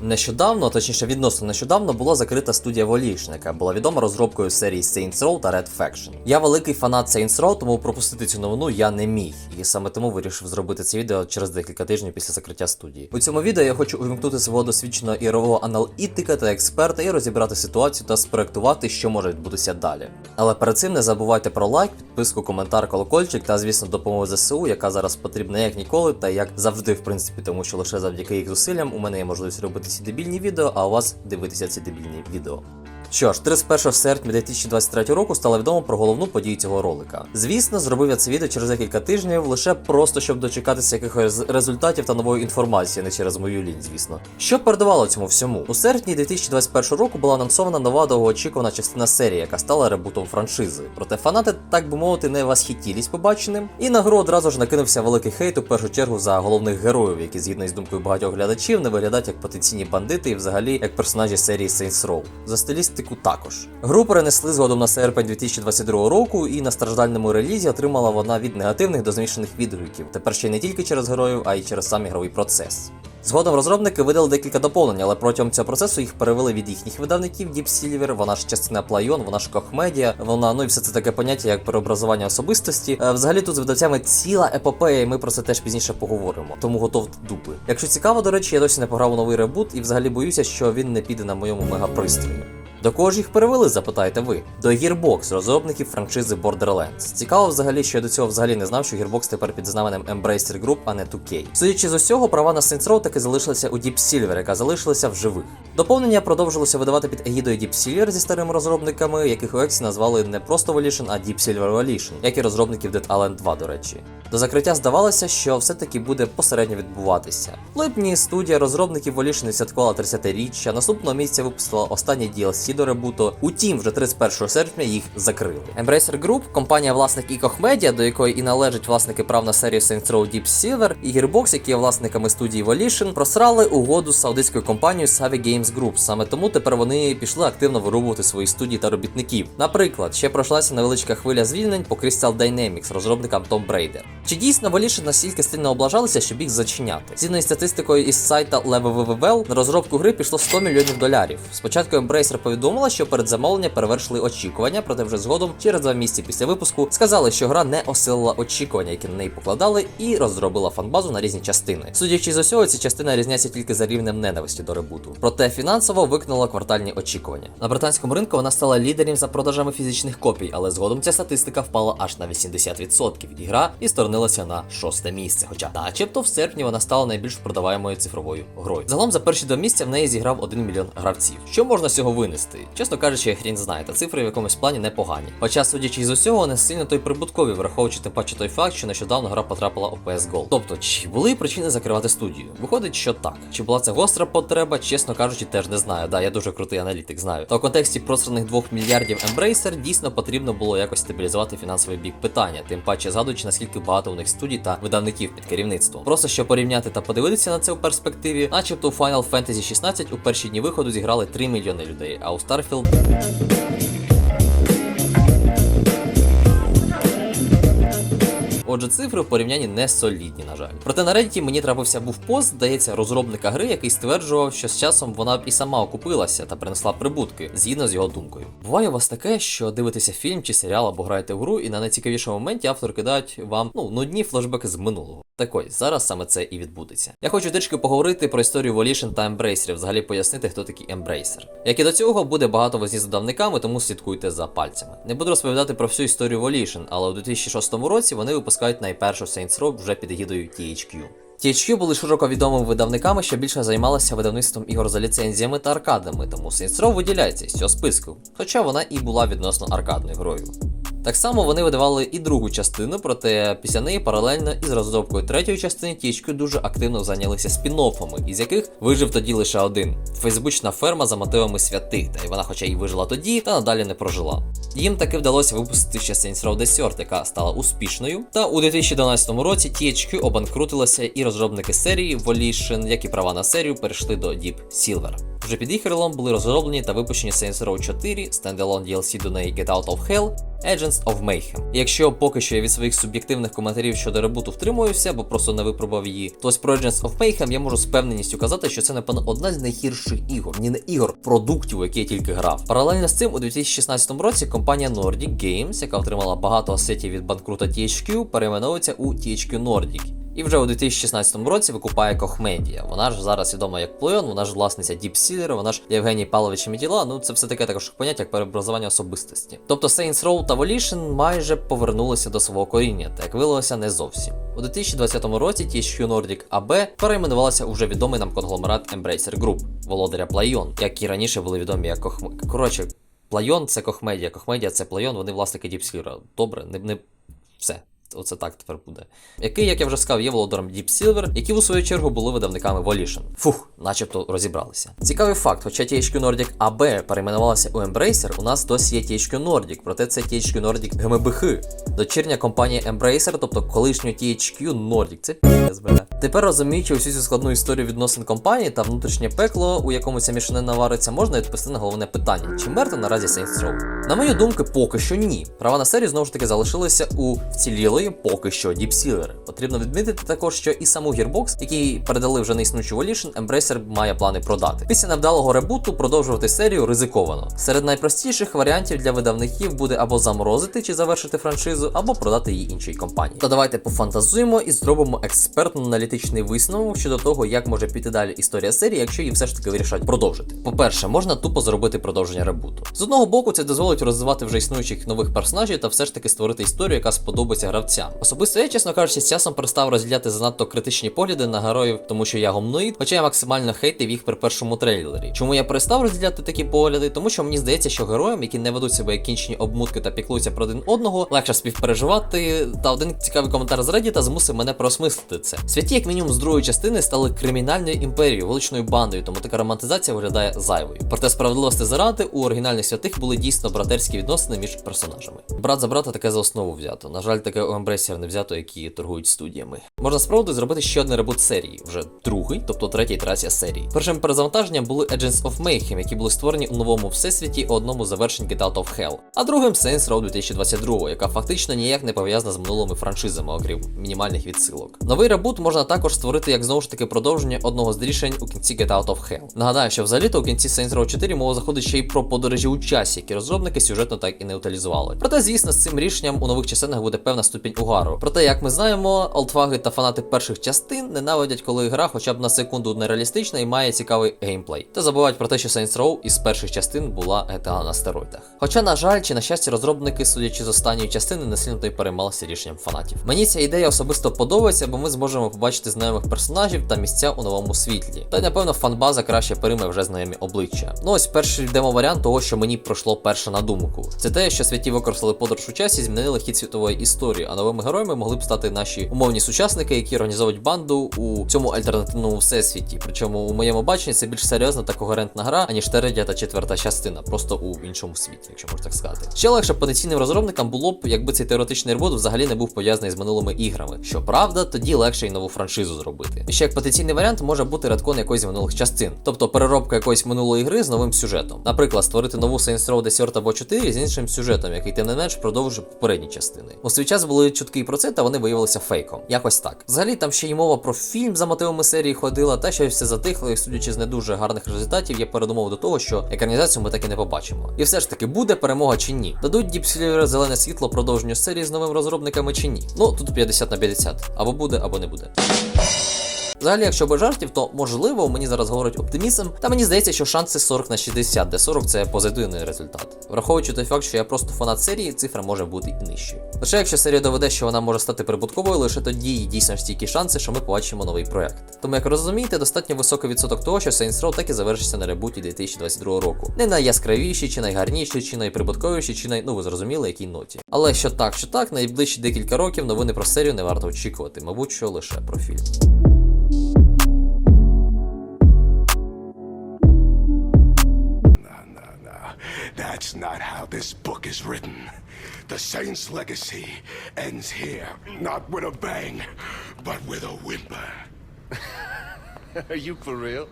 Нещодавно, точніше відносно нещодавно, була закрита студія Volition, яка була відома розробкою серії Saints Row та Red Faction. Я великий фанат Saints Row, тому пропустити цю новину я не міг, і саме тому вирішив зробити це відео через декілька тижнів після закриття студії. У цьому відео я хочу увімкнути свого досвідченого ігрового аналітика та експерта і розібрати ситуацію та спроектувати, що може відбутися далі. Але перед цим не забувайте про лайк, підписку, коментар, колокольчик та, звісно, допомогу ЗСУ, яка зараз потрібна як ніколи, та як завжди, в принципі, тому що лише завдяки їх зусиллям у мене є можливість робити ці дебільні відео, а у вас дивитися ці дебільні відео. Що ж, 31 серпня 2023 року стало відомо про головну подію цього ролика. Звісно, зробив я це відео через декілька тижнів, лише просто щоб дочекатися якихось результатів та нової інформації, не через мою лінь, звісно. Що передавало цьому всьому? У серпні 2021 року була анонсована нова довгоочікувана частина серії, яка стала ребутом франшизи. Проте фанати, так би мовити, не восхитілись побаченим. І на гру одразу ж накинувся великий хейт у першу чергу за головних героїв, які згідно із думкою багатьох глядачів не виглядають як потенційні бандити і взагалі як персонажі серії Saints Row. За стилістику також. Гру перенесли згодом на серпень 2022 року, і на страждальному релізі отримала вона від негативних до змішаних відгуків. Тепер ще й не тільки через героїв, а й через сам ігровий процес. Згодом розробники видали декілька доповнень, але протягом цього процесу їх перевели від їхніх видавників Deep Silver, вона ж частина Playon, вона ж Media, вона ну і все це таке поняття як переобразування особистості. Е, Взагалі тут з видавцями ціла епопея, і ми про це теж пізніше поговоримо. Тому готовте дупи. Якщо цікаво, до речі, я досі не пограв у новий ребут і взагалі боюся, що він не піде на моєму мегапристрої. До кого ж їх перевели, запитаєте ви? До Gearbox, розробників франшизи Borderlands. Цікаво взагалі, що я до цього взагалі не знав, що Gearbox тепер під знаменем Embracer Group, а не 2K. Судячи з усього, права на Saints Row таки залишилися у Deep Silver, яка залишилася в живих. Доповнення продовжилося видавати під егідою Deep Silver зі старими розробниками, яких у Ексі назвали не просто Volition, а Deep Silver Volition, як і розробників Dead Island 2, до речі. До закриття здавалося, що все-таки буде посередньо відбуватися. В липні студія розробників Volition святкувала 30-річчя, наступного місяця випустила останній DLC до ребуту. Утім, вже 31 серпня їх закрили. Embracer Group, компанія власник і Koch Media, до якої і належать власники прав на серію Saints Row Deep Silver, і Gearbox, які є власниками студії Volition, просрали угоду з саудитською компанією Savvy Games Group. Саме тому тепер вони пішли активно вирубувати свої студії та робітників. Наприклад, ще пройшлася невеличка хвиля звільнень по Crystal Dynamics, розробникам Tomb Raider. Чи дійсно Volition настільки сильно облажалися, щоб їх зачиняти? Згідно статистикою із сайта LevelVL, на розробку гри пішло 100 мільйонів доларів. Спочатку Embracer повідомила, що передзамовлення перевершили очікування, проте вже згодом, через два місяці після випуску, сказали, що гра не осилила очікування, які на неї покладали, і розробила фанбазу на різні частини. Судячи з усього, ці частини різняться тільки за рівнем ненависті до ребуту. Проте фінансово виконала квартальні очікування. На британському ринку вона стала лідером за продажами фізичних копій, але згодом ця статистика впала аж на 80%. І гра історнилася на шосте місце. Хоча, начебто, в серпні вона стала найбільш продаваємою цифровою грою. Загалом за перші два місяця в неї зіграв 1 мільйон гравців. Що можна з цього винести? Чесно кажучи, хрін знає, та цифри в якомусь плані непогані. Хоча, судячи з усього, не сильно той прибуткові, враховуючи тим паче той факт, що нещодавно гра потрапила у PS Gold. Тобто, чи були причини закривати студію? Виходить, що так. Чи була це гостра потреба, чесно кажучи, теж не знаю. Да, я дуже крутий аналітик, знаю. Та в контексті просраних 2 мільярдів Embracer дійсно потрібно було якось стабілізувати фінансовий бік питання, тим паче згадуючи, наскільки багато у них студій та видавників під керівництвом. Просто щоб порівняти та подивитися на це у перспективі, начебто у Final Fantasy 16 у перші дні виходу зіграли 3 мільйони людей, а у Starfield Отже, цифри в порівнянні не солідні, на жаль. Проте на Reddit мені трапився був пост, здається, розробника гри, який стверджував, що з часом вона б і сама окупилася та принесла прибутки, згідно з його думкою. Буває у вас таке, що дивитеся фільм чи серіал або граєте в гру, і на найцікавішому моменті автор кидають вам ну нудні флешбеки з минулого. Так ось, зараз саме це і відбудеться. Я хочу трішки поговорити про історію Volition та Embracer, взагалі пояснити, хто такий Embracer. Як і до цього, буде багато возні з додавниками, тому слідкуйте за пальцями. Не буду розповідати про всю історію Volition, але у 2006 році вони випускають найпершу Saints Row вже під егідою THQ. THQ були широко відомими видавниками, що більше займалися видавництвом ігор за ліцензіями та аркадами, тому Saints Row виділяється із цього списку, хоча вона і була відносно аркадною грою. Так само вони видавали і другу частину, проте після неї паралельно із розробкою третьої частини THQ дуже активно зайнялися спін-оффами, із яких вижив тоді лише один фейсбучна ферма за мотивами святих, та й вона, хоча й вижила тоді, та надалі не прожила. Їм таки вдалося випустити ще Saints Row Desert, яка стала успішною. Та у 2012 році THQ обанкрутилася, і розробники серії Volition, як і права на серію, перейшли до Deep Silver. Вже під їх крилом були розроблені та випущені Saints Row 4, стендалон DLC до неї Get Out of Hell, Agents of Mayhem. Якщо поки що я від своїх суб'єктивних коментарів щодо ребуту втримуюся, бо просто не випробував її, то ось про Agents of Mayhem я можу з певненістю казати, що це напевно одна з найгірших ігор, ні не ігор, продуктів, які я тільки грав. Паралельно з цим, у 2016 році компанія Nordic Games, яка отримала багато асетів від банкрута THQ, перейменовується у THQ Nordic. І вже у 2016 році викупає Кохмедія. Вона ж зараз відома як Плойон, вона ж власниця Silver, вона ж Євгеній Павлович Мітіла. Ну це все таке також поняття як переобразування особистості. Тобто Saints Row та Volition майже повернулися до свого коріння, та як виявилося, не зовсім. У 2020 році THQ Nordic AB перейменувалася у вже відомий нам конгломерат Embracer Group, володаря Плайон, які раніше були відомі як Кохм... Коротше, Плайон це Кохмедія, Кохмедія це Плайон, вони власники Silver. Добре, не, не... все. Оце так тепер буде. Який, як я вже сказав, є володарем Deep Silver, які у свою чергу були видавниками Volition. Фух, начебто розібралися. Цікавий факт, хоча THQ Nordic AB перейменувалася у Embracer, у нас досі є THQ Nordic, проте це THQ Nordic GmbH. Дочірня компанія Embracer, тобто колишнього THQ Nordic. Це бля. Тепер розуміючи усю цю складну історію відносин компанії та внутрішнє пекло, у якому ця мішанина вариться, можна відповісти на головне питання: чи мертво наразі Saints Row? На мою думку, поки що ні. Права на серію знову ж таки залишилися у вцілілої поки що Silver. Потрібно відмітити також, що і саму Gearbox, який передали вже неіснуючу Volition, Embracer має плани продати. Після невдалого ребуту продовжувати серію ризиковано. Серед найпростіших варіантів для видавників буде або заморозити чи завершити франшизу, або продати її іншій компанії. То давайте пофантазуємо і зробимо експертно-аналітичний висновок щодо того, як може піти далі історія серії, якщо її все ж таки вирішать продовжити. По-перше, можна тупо зробити продовження ребуту. З одного боку, це дозволить розвивати вже існуючих нових персонажів та все ж таки створити історію, яка сподобається гравцям. Особисто я, чесно кажучи, з часом перестав розділяти занадто критичні погляди на героїв, тому що я гомноїд, хоча я максимально хейтив їх при першому трейлері. Чому я перестав розділяти такі погляди? Тому що мені здається, що героям, які не ведуть себе як кінчені обмутки та піклуються про один одного, легше співпереживати. Та один цікавий коментар з Reddit змусив мене просмислити це. Святі, як мінімум, з другої частини стали кримінальною імперією, величною бандою, тому така романтизація виглядає зайвою. Проте справедливості заради у оригінальних святих були дійсно братерські відносини між персонажами. Брат за брата таке за основу взято. На жаль, таке Embracer не взято, які торгують студіями. Можна спробувати зробити ще один ребут серії, вже другий, тобто третя ітерація серії. Першим перезавантаженням були Agents of Mayhem, які були створені у новому всесвіті у одному завершень Get Out of Hell, а другим Saints Row 2022, яка фактично ніяк не пов'язана з минулими франшизами, окрім мінімальних відсилок. Новий ребут можна також створити як знову ж таки продовження одного з рішень у кінці Get Out of Hell. Нагадаю, що взагалі-то у кінці Saints Row 4 мова заходить ще й про подорожі у часі, які розробники сюжетно так і не утилізували. Проте, звісно, з цим рішенням у нових частинах буде певна ступінь угару. Проте, як ми знаємо, олдфаги та фанати перших частин ненавидять, коли гра хоча б на секунду нереалістична і має цікавий геймплей. Та забувають про те, що Saints Row із перших частин була GTA на стероїдах. Хоча, на жаль, чи на щастя, розробники, судячи з останньої частини, не сильно й переймалися рішенням фанатів. Мені ця ідея особисто подобається, бо ми зможемо побачити знайомих персонажів та місця у новому світлі. Та й напевно фанбаза краще перейме вже знайомі обличчя. Ну ось перший демо-варіант того, що мені пройшло перше на думку. Це те, що святі використали подорож у часі, змінили хід світової історії, новими героями могли б стати наші умовні сучасники, які організовують банду у цьому альтернативному всесвіті. Причому у моєму баченні це більш серйозна та когерентна гра, аніж третя та четверта частина, просто у іншому світі, якщо можна так сказати. Ще легше потенційним розробникам було б, якби цей теоретичний ребут взагалі не був пов'язаний з минулими іграми. Щоправда, тоді легше й нову франшизу зробити. І ще як потенційний варіант може бути редкон якоїсь минулих частин, тобто переробка якоїсь минулої гри з новим сюжетом. Наприклад, створити нову Saints Row 10 або 4 з іншим сюжетом, який тим не менш продовжує попередні частини. У свій час були чутки про це, та вони виявилися фейком. Якось так. Взагалі там ще й мова про фільм за мотивами серії ходила, та що все затихло, і судячи з не дуже гарних результатів, є передумов до того, що екранізацію ми так і не побачимо. І все ж таки буде перемога чи ні? Дадуть Silver зелене світло продовженню серії з новими розробниками чи ні? Ну тут 50 на 50. Або буде, або не буде. Взагалі, якщо без жартів, то можливо мені зараз говорить оптимізм, та мені здається, що шанси 40 на 60, де 40 це позитивний результат. Враховуючи той факт, що я просто фанат серії, цифра може бути і нижчою. Лише якщо серія доведе, що вона може стати прибутковою, лише тоді є дійсно стійкі шанси, що ми побачимо новий проект. Тому, як розумієте, достатньо високий відсоток того, що Saints Row так і завершиться на ребуті 2022 року. Не найяскравіші, чи найгарніші, чи найприбутковіші, чи най... ну ви зрозуміли, якій ноті. Але що так, що так, найближчі декілька років новини про серію не варто очікувати, мабуть, що лише про фільм. That's not how this book is written. The Saint's legacy ends here, not with a bang, but with a whimper. Are you for real?